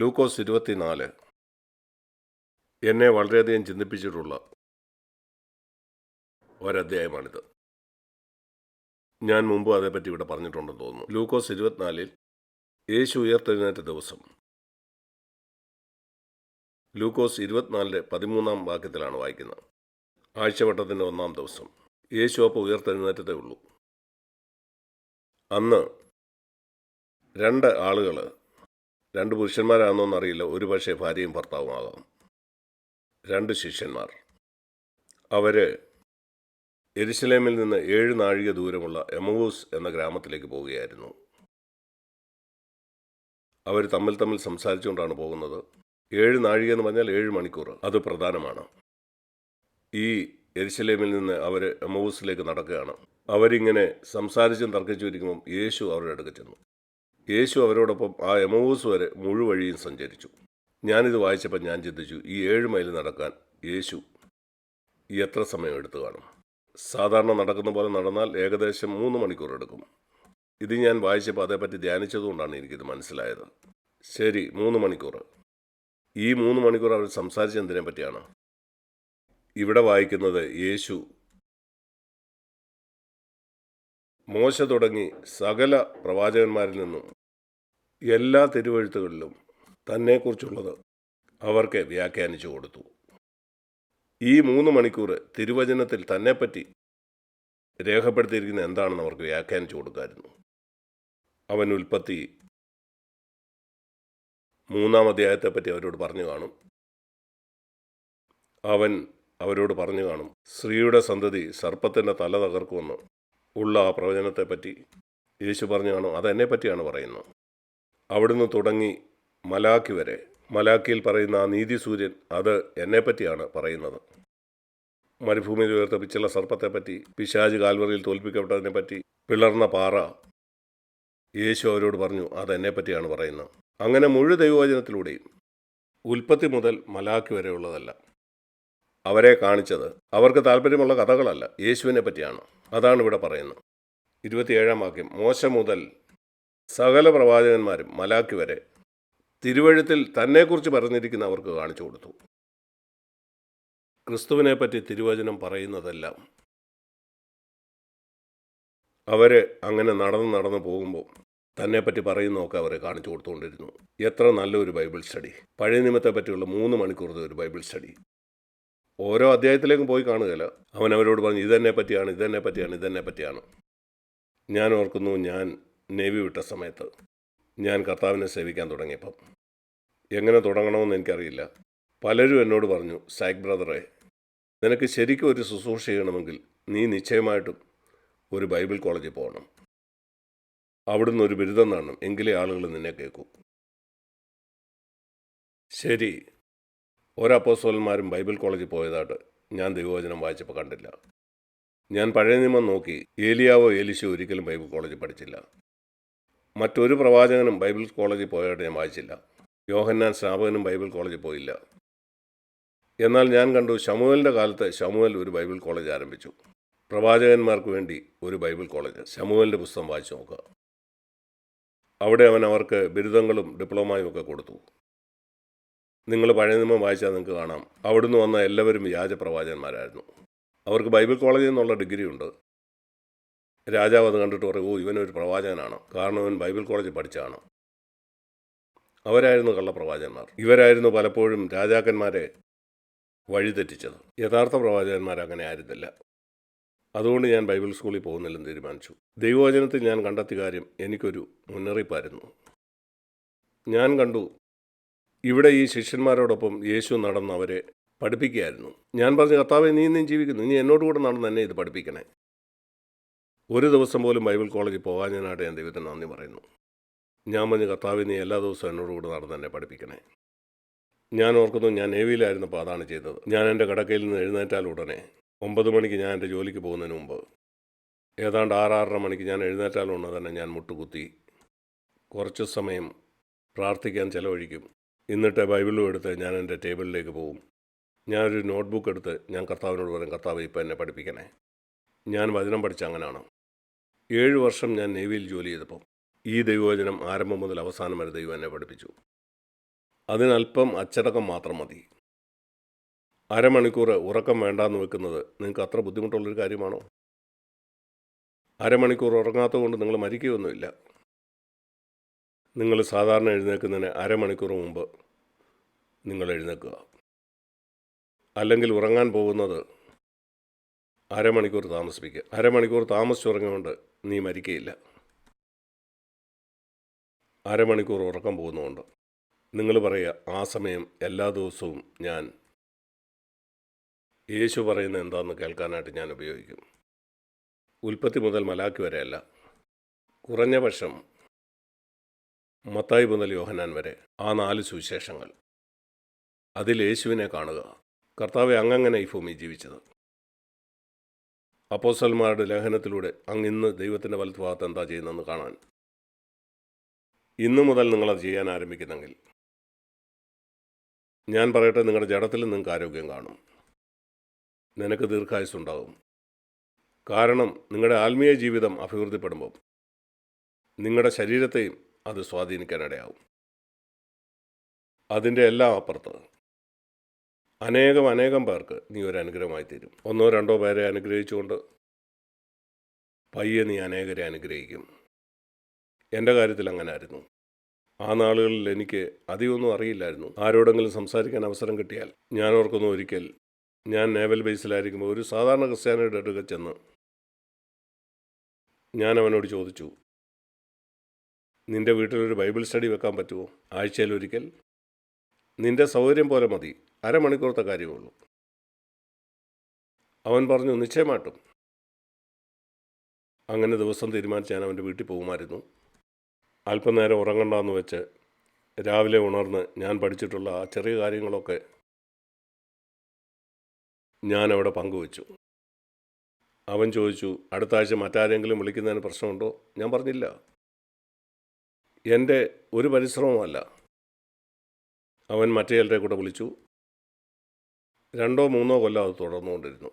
ലൂക്കോസ് ഇരുപത്തിനാല്. എന്നെ വളരെയധികം ചിന്തിപ്പിച്ചിട്ടുള്ള ഒരധ്യായമാണിത്. ഞാൻ മുമ്പ് അതേപ്പറ്റി ഇവിടെ പറഞ്ഞിട്ടുണ്ടെന്ന് തോന്നുന്നു. ലൂക്കോസ് ഇരുപത്തിനാലിൽ യേശു ഉയർത്തെഴുന്നേറ്റ ദിവസം. ലൂക്കോസ് ഇരുപത്തിനാലിന്റെ പതിമൂന്നാം വാക്യത്തിലാണ് വായിക്കുന്നത്. ആഴ്ചവട്ടത്തിന്റെ ഒന്നാം ദിവസം. യേശു അപ്പോൾ ഉയർത്തെഴുന്നേറ്റതേ ഉള്ളൂ. അന്ന് രണ്ട് ആളുകൾ രണ്ട് പുരുഷന്മാരാണോ എന്നറിയില്ല ഒരു പക്ഷേ ഭാര്യയും ഭർത്താവുമാകാം. രണ്ട് ശിഷ്യന്മാർ. അവർ എരുസലേമിൽ നിന്ന് ഏഴ് നാഴിക ദൂരമുള്ള എമവൂസ് എന്ന ഗ്രാമത്തിലേക്ക് പോവുകയായിരുന്നു. അവർ തമ്മിൽ തമ്മിൽ സംസാരിച്ചുകൊണ്ടാണ് പോകുന്നത്. ഏഴ് നാഴിക എന്ന് പറഞ്ഞാൽ ഏഴ് മണിക്കൂർ. അത് പ്രധാനമാണ്. ഈ എരുസലേമിൽ നിന്ന് അവർ എമവൂസിലേക്ക് നടക്കുകയാണ്. അവരിങ്ങനെ സംസാരിച്ചും തർക്കിച്ചു ഇരിക്കുമ്പം യേശു അവരുടെ അടുക്ക് ചെന്നു. യേശു അവരോടൊപ്പം ആ എമോസ് വരെ മുഴുവഴിയും സഞ്ചരിച്ചു. ഞാനിത് വായിച്ചപ്പോൾ ഞാൻ ചിന്തിച്ചു ഈ ഏഴ് മൈൽ നടക്കാൻ യേശു എത്ര സമയം എടുത്തു കാണും? സാധാരണ നടക്കുന്ന പോലെ നടന്നാൽ ഏകദേശം മൂന്ന് മണിക്കൂർ എടുക്കും. ഇത് ഞാൻ വായിച്ചപ്പോൾ അതേപ്പറ്റി ധ്യാനിച്ചതുകൊണ്ടാണ് എനിക്കിത് മനസ്സിലായത്. ശരി മൂന്ന് മണിക്കൂർ. ഈ മൂന്ന് മണിക്കൂർ അവർ സംസാരിച്ചതിനെ പറ്റിയാണ്? ഇവിടെ വായിക്കുന്നത് യേശു മോശ തുടങ്ങി സകല പ്രവാചകന്മാരിൽ നിന്നും എല്ലാ തിരുവഴുത്തുകളിലും തന്നെക്കുറിച്ചുള്ളത് അവർക്ക് വ്യാഖ്യാനിച്ചു കൊടുത്തു. ഈ മൂന്ന് മണിക്കൂർ തിരുവചനത്തിൽ തന്നെപ്പറ്റി രേഖപ്പെടുത്തിയിരിക്കുന്ന എന്താണെന്ന് അവർക്ക് വ്യാഖ്യാനിച്ചു കൊടുക്കായിരുന്നു. അവൻ ഉൽപ്പത്തി മൂന്നാം അധ്യായത്തെപ്പറ്റി അവരോട് പറഞ്ഞു കാണും. അവൻ അവരോട് പറഞ്ഞു കാണും സ്ത്രീയുടെ സന്തതി സർപ്പത്തിന്റെ തല തകർക്കുമെന്ന് ഉള്ള ആ പ്രവചനത്തെപ്പറ്റി യേശു പറഞ്ഞു കാണും അതെന്നെ പറ്റിയാണ് പറയുന്നത്. അവിടുന്ന് തുടങ്ങി മലാക്കി വരെ. മലാക്കിയിൽ പറയുന്ന ആ നീതി സൂര്യൻ അത് എന്നെപ്പറ്റിയാണ് പറയുന്നത്. മരുഭൂമിയിൽ ഉയർത്ത പിച്ചുള്ള സർപ്പത്തെപ്പറ്റി പിശാജ് കാൽവറിയിൽ തോൽപ്പിക്കപ്പെട്ടതിനെ പറ്റി പിളർന്ന പാറ യേശു അവരോട് പറഞ്ഞു അതെന്നെപ്പറ്റിയാണ് പറയുന്നത്. അങ്ങനെ മുഴു ദൈവവചനത്തിലൂടെയും ഉൽപ്പത്തി മുതൽ മലാക്കി വരെയുള്ളതല്ല അവരെ കാണിച്ചത് അവർക്ക് താല്പര്യമുള്ള കഥകളല്ല യേശുവിനെ പറ്റിയാണ് അതാണ് ഇവിടെ പറയുന്നത്. ഇരുപത്തിയേഴാം വാക്യം മോശ മുതൽ സകല പ്രവാചകന്മാരും മലാക്കി വരെ തിരുവഴുത്തിൽ തന്നെക്കുറിച്ച് പറഞ്ഞിരിക്കുന്ന അവർക്ക് കാണിച്ചു കൊടുത്തു. ക്രിസ്തുവിനെ പറ്റി തിരുവചനം പറയുന്നതെല്ലാം അവർ അങ്ങനെ നടന്ന് നടന്ന് പോകുമ്പോൾ തന്നെപ്പറ്റി പറയുന്നതൊക്കെ അവരെ കാണിച്ചു കൊടുത്തുകൊണ്ടിരുന്നു. എത്ര നല്ലൊരു ബൈബിൾ സ്റ്റഡി. പഴയ നിയമത്തെ പറ്റിയുള്ള മൂന്ന് മണിക്കൂറത്തെ ഒരു ബൈബിൾ സ്റ്റഡി. ഓരോ അധ്യായത്തിലേക്കും പോയി കാണുകയില്ല. അവൻ അവരോട് പറഞ്ഞു ഇതെന്നെ പറ്റിയാണ് ഇതെന്നെ പറ്റിയാണ് ഇതെന്നെ പറ്റിയാണ് ഞാൻ ഓർക്കുന്നു ഞാൻ നേവി വിട്ട സമയത്ത് ഞാൻ കർത്താവിനെ സേവിക്കാൻ തുടങ്ങിയപ്പം. എങ്ങനെ തുടങ്ങണമെന്ന് എനിക്കറിയില്ല. പലരും എന്നോട് പറഞ്ഞു സാക് ബ്രദറെ നിനക്ക് ശരിക്കും ഒരു ശുശ്രൂഷ ചെയ്യണമെങ്കിൽ നീ നിശ്ചയമായിട്ടും ഒരു ബൈബിൾ കോളേജിൽ പോകണം. അവിടുന്ന് ഒരു ബിരുദം നേടണം എങ്കിലേ ആളുകൾ നിന്നെ കേൾക്കൂ. ശരി ഒരപ്പോസ്വലന്മാരും ബൈബിൾ കോളേജിൽ പോയതായിട്ട് ഞാൻ ദൈവവചനം വായിച്ചപ്പോൾ കണ്ടില്ല. ഞാൻ പഴയ നിയമം നോക്കി ഏലിയാവോ ഏലിശോ ഒരിക്കലും ബൈബിൾ കോളേജിൽ പഠിച്ചില്ല. മറ്റൊരു പ്രവാചകനും ബൈബിൾ കോളേജിൽ പോയതായിട്ട് ഞാൻ വായിച്ചില്ല. യോഹന്നാൻ സ്നാപകനും ബൈബിൾ കോളേജിൽ പോയില്ല. എന്നാൽ ഞാൻ കണ്ടു ശമുവലിന്റെ കാലത്ത് ശമുവൽ ഒരു ബൈബിൾ കോളേജ് ആരംഭിച്ചു. പ്രവാചകന്മാർക്ക് വേണ്ടി ഒരു ബൈബിൾ കോളേജ്. ശമുവലിന്റെ പുസ്തകം വായിച്ചു നോക്കുക. അവിടെ അവൻ അവർക്ക് ബിരുദങ്ങളും ഡിപ്ലോമയും ഒക്കെ കൊടുത്തു. നിങ്ങൾ പഴയ നിയമം വായിച്ചാൽ നിങ്ങൾക്ക് കാണാം. അവിടുന്ന് വന്ന എല്ലാവരും വ്യാജ പ്രവാചകന്മാരായിരുന്നു. അവർക്ക് ബൈബിൾ കോളേജിൽ നിന്നുള്ള ഡിഗ്രി ഉണ്ട് രാജാവ് അത് കണ്ടിട്ട് പറയും ഓ ഇവനൊരു പ്രവാചകനാണ്. കാരണം ഇവൻ ബൈബിൾ കോളേജിൽ പഠിച്ചതാണ്. അവരായിരുന്നു കള്ളപ്രവാചകന്മാർ. ഇവരായിരുന്നു പലപ്പോഴും രാജാക്കന്മാരെ വഴിതെറ്റിച്ചത്. യഥാർത്ഥ പ്രവാചകന്മാർ അങ്ങനെ ആയിരുന്നില്ല. അതുകൊണ്ട് ഞാൻ ബൈബിൾ സ്കൂളിൽ പോകുന്നില്ലെന്ന് തീരുമാനിച്ചു. ദൈവവചനത്തിൽ ഞാൻ കണ്ടെത്തിയ കാര്യം എനിക്കൊരു മുന്നറിയിപ്പായിരുന്നു. ഞാൻ കണ്ടു ഇവിടെ ഈ ശിഷ്യന്മാരോടൊപ്പം യേശു നടന്ന് അവരെ പഠിപ്പിക്കുകയായിരുന്നു. ഞാൻ പറഞ്ഞു കർത്താവെ നീ ഇന്നും ജീവിക്കുന്നു. നീ എന്നോട് കൂടെ നടന്ന് എന്നെ ഇത് പഠിപ്പിക്കണേ. ഒരു ദിവസം പോലും ബൈബിൾ കോളേജിൽ പോകാഞ്ഞതിനായിട്ട് ഞാൻ ദൈവത്തിന് നന്ദി പറയുന്നു. ഞാൻ മഞ്ഞ് കർത്താവെ എല്ലാ ദിവസവും എന്നോട് കൂടെ നടന്ന് എന്നെ പഠിപ്പിക്കണേ. ഞാൻ ഓർക്കുന്നു ഞാൻ നേവിയിലായിരുന്നപ്പോൾ അതാണ് ചെയ്തത്. ഞാൻ എന്റെ കടക്കയിൽ നിന്ന് എഴുന്നേറ്റാൽ ഉടനെ ഒമ്പത് മണിക്ക് ഞാൻ എന്റെ ജോലിക്ക് പോകുന്നതിന് മുമ്പ് ഏതാണ്ട് ആറാറര മണിക്ക് ഞാൻ എഴുന്നേറ്റാൽ തന്നെ ഞാൻ മുട്ടുകുത്തി കുറച്ച് സമയം പ്രാർത്ഥിക്കാൻ ചിലവഴിക്കും. എന്നിട്ട് ബൈബിളും എടുത്ത് ഞാൻ എന്റെ ടേബിളിലേക്ക് പോകും ഞാനൊരു നോട്ട്ബുക്ക് എടുത്ത് ഞാൻ കർത്താവിനോട് പറയും കർത്താവ് ഇപ്പം എന്നെ പഠിപ്പിക്കണേ. ഞാൻ വചനം പഠിച്ച അങ്ങനെയാണ് ഏഴ് വർഷം ഞാൻ നേവിയിൽ ജോലി ചെയ്തപ്പം ഈ ദൈവവചനം ആരംഭം മുതൽ അവസാനം വരെ ദൈവം എന്നെ പഠിപ്പിച്ചു. അതിനല്പം അച്ചടക്കം മാത്രം മതി. അരമണിക്കൂർ ഉറക്കം വേണ്ടാന്ന് വെക്കുന്നത് നിങ്ങൾക്ക് അത്ര ബുദ്ധിമുട്ടുള്ളൊരു കാര്യമാണോ? അരമണിക്കൂർ ഉറങ്ങാത്തതുകൊണ്ട് നിങ്ങൾ മരിക്കുകയൊന്നുമില്ല. നിങ്ങൾ സാധാരണ എഴുന്നേൽക്കുന്നതിന് അരമണിക്കൂർ മുമ്പ് നിങ്ങൾ എഴുന്നേൽക്കുക. അല്ലെങ്കിൽ ഉറങ്ങാൻ പോകുന്നത് അരമണിക്കൂർ താമസിപ്പിക്കുക അരമണിക്കൂർ താമസിച്ചുറങ്ങുകൊണ്ട് നീ മരിക്കയില്ല. അരമണിക്കൂർ ഉറക്കം പോകുന്നതുകൊണ്ട്. നിങ്ങൾ പറയുക ആ സമയം എല്ലാ ദിവസവും ഞാൻ യേശു പറയുന്ന എന്താണെന്ന് കേൾക്കാനായിട്ട് ഞാൻ ഉപയോഗിക്കും. ഉൽപ്പത്തി മുതൽ മലാക്കി വരെയല്ല. കുറഞ്ഞ പക്ഷം മത്തായി മുതൽ യോഹനാൻ വരെ ആ നാല് സുവിശേഷങ്ങൾ. അതിൽ യേശുവിനെ കാണുക. കർത്താവ് അങ്ങങ്ങനെ ഈ ഭൂമി ജീവിച്ചത്. അപ്പോസൽമാരുടെ ലേഖനത്തിലൂടെ അങ്ങ് ഇന്ന് ദൈവത്തിന്റെ വലത്ത് ഭാഗത്ത് എന്താ ചെയ്യുന്നതെന്ന് കാണാൻ. ഇന്നു മുതൽ നിങ്ങളത് ചെയ്യാൻ ആരംഭിക്കുന്നെങ്കിൽ ഞാൻ പറയട്ടെ നിങ്ങളുടെ ജഡത്തിൽ നിങ്ങൾക്ക് ആരോഗ്യം കാണും. നിനക്ക് ദീർഘായുസുണ്ടാകും കാരണം നിങ്ങളുടെ ആത്മീയ ജീവിതം അഭിവൃദ്ധിപ്പെടുമ്പോൾ നിങ്ങളുടെ ശരീരത്തെയും അത് സ്വാധീനിക്കാനിടയാവും അതിന്റെ എല്ലാം അപ്പുറത്ത് അനേകം അനേകം പേർക്ക് നീ ഒരു അനുഗ്രഹമായി തീരും. ഒന്നോ രണ്ടോ പേരെ അനുഗ്രഹിച്ചുകൊണ്ട് പയ്യെ നീ അനേകരെ അനുഗ്രഹിക്കും. എന്റെ കാര്യത്തിൽ അങ്ങനെ ആയിരുന്നു ആ നാളുകളിൽ എനിക്ക് അധികമൊന്നും അറിയില്ലായിരുന്നു. ആരോടെങ്കിലും സംസാരിക്കാൻ അവസരം കിട്ടിയാൽ ഞാൻ ഓർക്കുന്നു ഒരിക്കൽ ഞാൻ നേവൽ ബേസിലായിരിക്കുമ്പോൾ ഒരു സാധാരണ ക്രിസ്ത്യാനിയുടെ അടുക്ക ചെന്ന് ഞാൻ അവനോട് ചോദിച്ചു നിന്റെ വീട്ടിലൊരു ബൈബിൾ സ്റ്റഡി വെക്കാൻ പറ്റുമോ? ആഴ്ചയിൽ ഒരിക്കൽ? നിന്റെ സൗകര്യം പോലെ മതി. അരമണിക്കൂറത്തെ കാര്യമുള്ളൂ. അവൻ പറഞ്ഞു നിശ്ചയമായിട്ടും. അങ്ങനെ ദിവസം തീരുമാനിച്ച് ഞാൻ അവന്റെ വീട്ടിൽ പോകുമായിരുന്നു. അല്പനേരം ഉറങ്ങണ്ടെന്ന് വെച്ച് രാവിലെ ഉണർന്ന് ഞാൻ പഠിച്ചിട്ടുള്ള ആ ചെറിയ കാര്യങ്ങളൊക്കെ ഞാൻ അവിടെ പങ്കുവച്ചു. അവൻ ചോദിച്ചു അടുത്ത ആഴ്ച മറ്റാരെങ്കിലും വിളിക്കുന്നതിന് പ്രശ്നമുണ്ടോ? ഞാൻ പറഞ്ഞില്ല. എന്റെ ഒരു പരിശ്രമമല്ല അവൻ മറ്റേ ആളുടെ കൂടെ വിളിച്ചു. രണ്ടോ മൂന്നോ കൊല്ലം അത് തുടർന്നുകൊണ്ടിരുന്നു.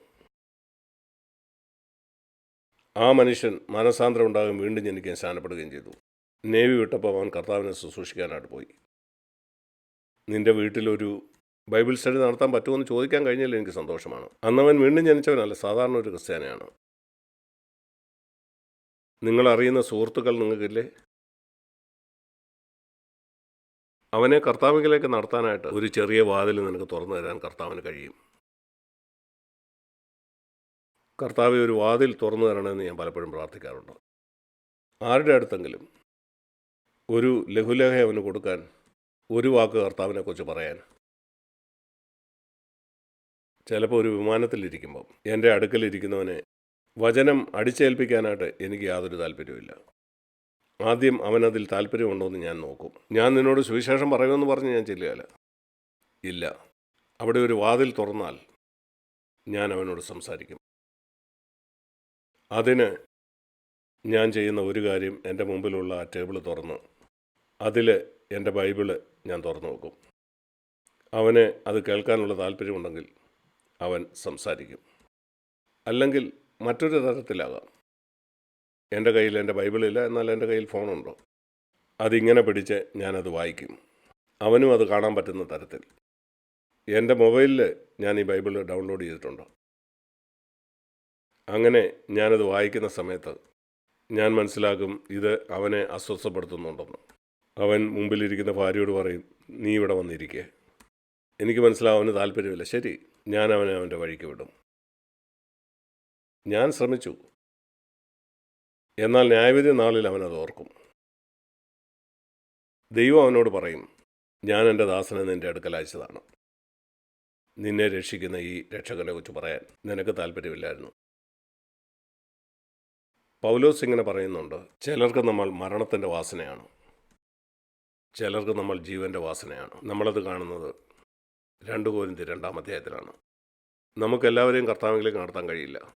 ആ മനുഷ്യൻ മനസാന്തരം ഉണ്ടാകും വീണ്ടും ജനിക്കാൻ സ്ഥാനപ്പെടുകയും ചെയ്തു. നേവി വിട്ടപ്പോൾ അവൻ കർത്താവിനെ ശുശ്രൂഷിക്കാനായിട്ട് പോയി. നിന്റെ വീട്ടിലൊരു ബൈബിൾ സ്റ്റഡി നടത്താൻ പറ്റുമെന്ന് ചോദിക്കാൻ കഴിഞ്ഞാൽ എനിക്ക് സന്തോഷമാണ്. അന്നവൻ വീണ്ടും ജനിച്ചവനല്ല സാധാരണ ഒരു ക്രിസ്ത്യാനിയാണ്. നിങ്ങൾ അറിയുന്ന സുഹൃത്തുക്കൾ നിങ്ങൾക്കില്ലേ? അവനെ കർത്താവിലേക്ക് നടത്താനായിട്ട് ഒരു ചെറിയ വാതിൽ നിനക്ക് തുറന്നു തരാൻ കർത്താവിന് കഴിയും. കർത്താവ് ഒരു വാതിൽ തുറന്നു തരണമെന്ന് ഞാൻ പലപ്പോഴും പ്രാർത്ഥിക്കാറുണ്ട്. ആരുടെ അടുത്തെങ്കിലും ഒരു ലഘുലേഖ അവന് കൊടുക്കാൻ ഒരു വാക്ക് കർത്താവിനെക്കുറിച്ച് പറയാൻ. ചിലപ്പോൾ ഒരു വിമാനത്തിലിരിക്കുമ്പം എന്റെ അടുക്കലിരിക്കുന്നവനെ വചനം അടിച്ചേൽപ്പിക്കാനായിട്ട് എനിക്ക് യാതൊരു താല്പര്യവുമില്ല. ആദ്യം അവനതിൽ താല്പര്യമുണ്ടോ എന്ന് ഞാൻ നോക്കും. ഞാൻ നിന്നോട് സുവിശേഷം പറയുമെന്ന് പറഞ്ഞ് ഞാൻ ചെല്ലുകയല്ല. ഇല്ല. അവിടെ ഒരു വാതിൽ തുറന്നാൽ ഞാൻ അവനോട് സംസാരിക്കും. അതിന് ഞാൻ ചെയ്യുന്ന ഒരു കാര്യം എന്റെ മുമ്പിലുള്ള ആ ടേബിൾ തുറന്ന് അതിൽ എന്റെ ബൈബിൾ ഞാൻ തുറന്നു നോക്കും അവന് അത് കേൾക്കാനുള്ള താല്പര്യമുണ്ടെങ്കിൽ അവൻ സംസാരിക്കും. അല്ലെങ്കിൽ മറ്റൊരു തരത്തിലാകാം. എന്റെ കയ്യിൽ എന്റെ ബൈബിളില്ല എന്നാൽ എന്റെ കയ്യിൽ ഫോണുണ്ടോ? അതിങ്ങനെ പിടിച്ച് ഞാനത് വായിക്കും. അവനും അത് കാണാൻ പറ്റുന്ന തരത്തിൽ. എന്റെ മൊബൈലിൽ ഞാൻ ഈ ബൈബിൾ ഡൗൺലോഡ് ചെയ്തിട്ടുണ്ട്? അങ്ങനെ ഞാനത് വായിക്കുന്ന സമയത്ത് ഞാൻ മനസ്സിലാക്കും ഇത് അവനെ അസ്വസ്ഥപ്പെടുത്തുന്നുണ്ടെന്ന്. അവൻ മുമ്പിലിരിക്കുന്ന ഭാര്യയോട് പറയും നീ ഇവിടെ വന്നിരിക്കേ. എനിക്ക് മനസ്സിലാവും അവന് താല്പര്യമില്ല. ശരി ഞാൻ അവനെ അവന്റെ വഴിക്ക് വിടും. ഞാൻ ശ്രമിച്ചു. എന്നാൽ ന്യായവിധി നാളിൽ അവനത് ഓർക്കും. ദൈവം അവനോട് പറയും ഞാൻ എന്റെ ദാസനെ നിന്റെ അടുക്കൽ അയച്ചതാണ്. നിന്നെ രക്ഷിക്കുന്ന ഈ രക്ഷകനെ കുറിച്ച് പറയാൻ നിനക്ക് താല്പര്യമില്ലായിരുന്നു. പൗലോസ് ഇങ്ങനെ പറയുന്നുണ്ട് ചിലർക്ക് നമ്മൾ മരണത്തിന്റെ വാസനയാണ്. ചിലർക്ക് നമ്മൾ ജീവന്റെ വാസനയാണ്. നമ്മളത് കാണുന്നത് രണ്ട് കോരിന്തി രണ്ടാം അധ്യായത്തിലാണ്. നമുക്കെല്ലാവരെയും കർത്താവിലേക്ക് നടത്താൻ കഴിയില്ല.